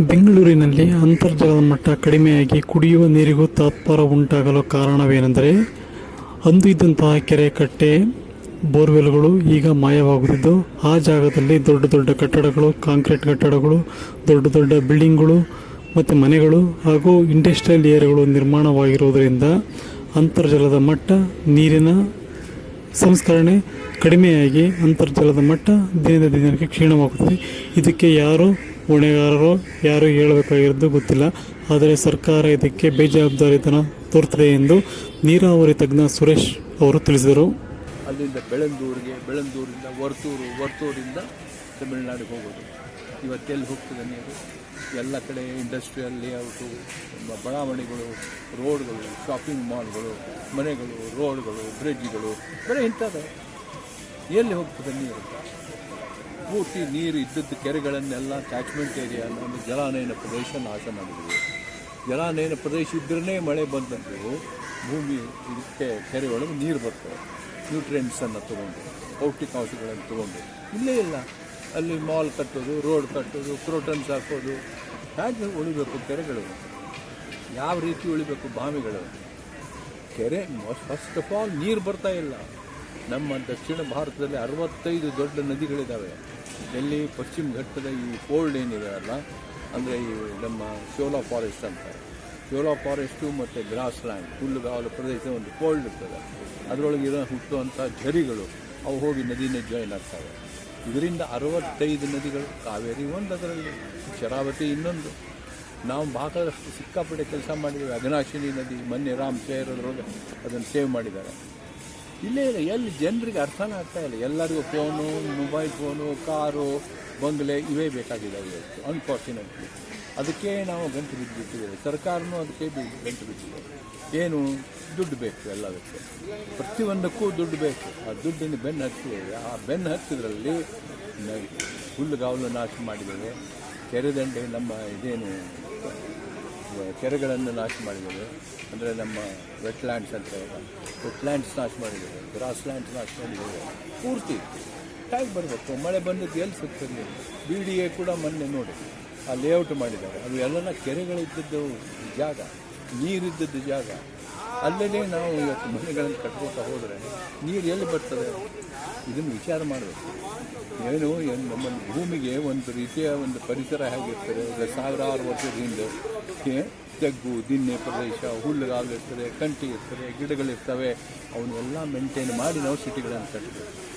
ಬೆಂಗಳೂರಿನಲ್ಲಿ ಅಂತರ್ಜಲದ ಮಟ್ಟ ಕಡಿಮೆಯಾಗಿ ಕುಡಿಯುವ ನೀರಿಗೂ ತಾತ್ಪರ ಉಂಟಾಗಲು ಕಾರಣವೇನೆಂದರೆ, ಅಂದು ಇದ್ದಂತಹ ಕೆರೆ ಕಟ್ಟೆ, ಬೋರ್ವೆಲ್ಗಳು ಈಗ ಮಾಯವಾಗುತ್ತಿದ್ದು, ಆ ಜಾಗದಲ್ಲಿ ದೊಡ್ಡ ದೊಡ್ಡ ಕಟ್ಟಡಗಳು, ಕಾಂಕ್ರೀಟ್ ಕಟ್ಟಡಗಳು, ದೊಡ್ಡ ದೊಡ್ಡ ಬಿಲ್ಡಿಂಗ್ಗಳು ಮತ್ತು ಮನೆಗಳು ಹಾಗೂ ಇಂಡಸ್ಟ್ರಿಯಲ್ ಏರಿಯಾಗಳು ನಿರ್ಮಾಣವಾಗಿರುವುದರಿಂದ ಅಂತರ್ಜಲದ ಮಟ್ಟ, ನೀರಿನ ಸಂಸ್ಕರಣೆ ಕಡಿಮೆಯಾಗಿ ಅಂತರ್ಜಲದ ಮಟ್ಟ ದಿನದ ದಿನಕ್ಕೆ ಕ್ಷೀಣವಾಗುತ್ತದೆ. ಇದಕ್ಕೆ ಯಾರು ಹೊಣೆಗಾರರು ಯಾರು ಹೇಳಬೇಕಾಗಿರೋದು ಗೊತ್ತಿಲ್ಲ. ಆದರೆ ಸರ್ಕಾರ ಇದಕ್ಕೆ ಬೇಜವಾಬ್ದಾರಿತನ ತೋರ್ತದೆ ಎಂದು ನೀರಾವರಿ ತಜ್ಞ ಸುರೇಶ್ ಅವರು ತಿಳಿಸಿದರು. ಅಲ್ಲಿಂದ ಬೆಳಂದೂರಿಗೆ ಬೆಳಂದೂರಿಂದ ವರ್ತೂರು, ವರ್ತೂರಿಂದ ತಮಿಳುನಾಡಿಗೆ ಹೋಗೋದು. ಇವತ್ತೆಲ್ಲಿ ಹೋಗ್ತದೆ ನೀರು? ಎಲ್ಲ ಕಡೆ ಇಂಡಸ್ಟ್ರಿಯಲ್ ಲೇಔಟು ಬಡಾವಣೆಗಳು, ರೋಡ್ಗಳು ಶಾಪಿಂಗ್ ಮಾಲ್ಗಳು ಮನೆಗಳು ರೋಡ್ಗಳು ಬ್ರಿಡ್ಜ್ಗಳು ಬೇರೆ ಇಂಥದ್ದು. ಎಲ್ಲಿ ಹೋಗ್ತದೆ ನೀರು? ಪೂರ್ತಿ ನೀರು ಇದ್ದದ್ದು ಕೆರೆಗಳನ್ನೆಲ್ಲ ಕ್ಯಾಚ್ಮೆಂಟ್ ಏರಿಯಾ ಅಂದರೆ ಜಲಾನಯನ ಪ್ರದೇಶ ನಾಶ ಮಾಡಿದ್ವಿ. ಜಲಾನಯನ ಪ್ರದೇಶ ಇದ್ರೇ ಮಳೆ ಬಂತಂದ್ರೆ ಭೂಮಿ ಇದಕ್ಕೆ ಕೆರೆ ಒಳಗೆ ನೀರು ಬರ್ತವೆ ನ್ಯೂಟ್ರಿಯೆಂಟ್ಸನ್ನು ತೊಗೊಂಡು ಪೌಷ್ಟಿಕಾಂಶಗಳನ್ನು ತೊಗೊಂಡು. ಇಲ್ಲೇ ಇಲ್ಲ. ಅಲ್ಲಿ ಮಾಲ್ ಕಟ್ಟೋದು ರೋಡ್ ಕಟ್ಟೋದು ಕ್ರೋಟನ್ಸ್ ಹಾಕೋದು. ಹೇಗೆ ಉಳಿಬೇಕು ಕೆರೆಗಳು? ಯಾವ ರೀತಿ ಉಳಿಬೇಕು ಬಾವಿಗಳು? ಕೆರೆ ಫಸ್ಟ್ ಆಫ್ ಆಲ್ ನೀರು ಬರ್ತಾ ಇಲ್ಲ. ನಮ್ಮ ದಕ್ಷಿಣ ಭಾರತದಲ್ಲಿ ಅರವತ್ತೈದು ದೊಡ್ಡ ನದಿಗಳಿದ್ದಾವೆ ಎಲ್ಲಿ ಪಶ್ಚಿಮ ಘಟ್ಟದ ಈ ಫೋಲ್ಡ್ ಏನಿದೆ ಅಲ್ಲ ಅಂದರೆ ಈ ನಮ್ಮ ಶೋಲಾ ಫಾರೆಸ್ಟ್ ಅಂತ. ಶೋಲಾ ಫಾರೆಸ್ಟು ಮತ್ತು ಗ್ರಾಸ್ ಲ್ಯಾಂಡ್ ಹುಲ್ಲುಗಾವಲು ಪ್ರದೇಶ ಒಂದು ಫೋಲ್ಡ್ ಇರ್ತದೆ. ಅದರೊಳಗೆ ಇರೋ ಹುಟ್ಟುವಂಥ ಝರಿಗಳು, ಅವು ಹೋಗಿ ನದಿನೇ ಜಾಯಿನ್ ಆಗ್ತವೆ. ಇದರಿಂದ ಅರವತ್ತೈದು ನದಿಗಳು, ಕಾವೇರಿ ಒಂದು ಅದರಲ್ಲಿ, ಶರಾವತಿ ಇನ್ನೊಂದು. ನಾವು ಭಾಗದಷ್ಟು ಸಿಕ್ಕಾಪಟ್ಟೆ ಕೆಲಸ ಮಾಡಿದ್ದೇವೆ. ಅಘನಾಶಿನಿ ನದಿ, ಮೊನ್ನೆ ರಾಮ್ ಸೇರೋದ್ರೊಳಗೆ ಅದನ್ನು ಸೇವ್ ಮಾಡಿದ್ದಾರೆ. ಇಲ್ಲೇ ಇಲ್ಲ, ಎಲ್ಲಿ ಜನರಿಗೆ ಅರ್ಥನೇ ಆಗ್ತಾ ಇಲ್ಲ. ಎಲ್ಲರಿಗೂ ಫೋನು ಮೊಬೈಲ್ ಫೋನು ಕಾರು, ಬಂಗ್ಲೆ ಇವೇ ಬೇಕಾಗಿದ್ದಾವೆ ಇವತ್ತು ಅನ್ಫಾರ್ಚುನೇಟ್ಲಿ ಅದಕ್ಕೆ ನಾವು ಗಂಟು ಬಿದ್ದುಬಿಟ್ಟಿದ್ದೇವೆ ಸರ್ಕಾರನೂ ಅದಕ್ಕೆ ಗಂಟು ಬಿದ್ದಿದೆ ಏನು? ದುಡ್ಡು ಬೇಕು ಎಲ್ಲದಕ್ಕೆ. ಪ್ರತಿಯೊಂದಕ್ಕೂ ದುಡ್ಡು ಬೇಕು. ಆ ದುಡ್ಡಿನ ಬೆನ್ನು ಹತ್ತಿದ್ದೇವೆ ಆ ಬೆನ್ನು ಹತ್ತಿದ್ರಲ್ಲಿ ಹುಲ್ಲುಗಾವಲು ನಾಶ ಮಾಡಿದ್ದೇವೆ ಕೆರೆದಂಡೆ ನಮ್ಮ ಇದೇನು ಕೆರೆಗಳನ್ನು ನಾಶ ಮಾಡಿದ್ದೇವೆ ಅಂದರೆ ನಮ್ಮ ವೆಟ್ಲ್ಯಾಂಡ್ಸ್ ಅಂತ ವೆಟ್ಲ್ಯಾಂಡ್ಸ್ ನಾಶ ಮಾಡಿದ್ದೇವೆ ಗ್ರಾಸ್ ಲ್ಯಾಂಡ್ಸ್ ನಾಶ ಮಾಡಿದ್ದೇವೆ ಪೂರ್ತಿ. ಟೈಮ್ ಬರಬೇಕು. ಮಳೆ ಬಂದದ್ದು ಎಲ್ಲಿ ಸಿಗ್ತದೆ ಬಿ ಡಿ ಎ ಕೂಡ ಮೊನ್ನೆ ನೋಡಿ. ಆ ಲೇಔಟ್ ಮಾಡಿದ್ದಾರೆ. ಅದು ಎಲ್ಲ ಕೆರೆಗಳಿದ್ದದ್ದು ಜಾಗ. ನೀರಿದ್ದದ್ದು ಜಾಗ. ಅಲ್ಲೇ ನಾವು ಇವತ್ತು ಮನೆಗಳನ್ನು ಕಟ್ಕೊತಾ ಹೋದರೆ ನೀರು ಎಲ್ಲಿ ಬರ್ತದೆ? ಇದನ್ನು ವಿಚಾರ ಮಾಡಬೇಕು. ಏನು ಏನು ನಮ್ಮ ಭೂಮಿಗೆ ಒಂದು ರೀತಿಯ ಒಂದು ಪರಿಸರ ಹೇಗಿರ್ತದೆ ಸಾವಿರಾರು ವರ್ಷದ ಹಿಂದೆ ತೆಗ್ಗು ದಿನ್ನೆ ಪ್ರದೇಶ ಹುಲ್ಲುಗಾಲು ಇರ್ತದೆ ಕಂಟಿ ಇರ್ತದೆ, ಗಿಡಗಳಿರ್ತವೆ, ಅವನ್ನೆಲ್ಲ ಮೇಂಟೈನ್ ಮಾಡಿ ನಾವು ಸಿಟಿಗಳನ್ನು ಕಟ್ಟಬೇಕು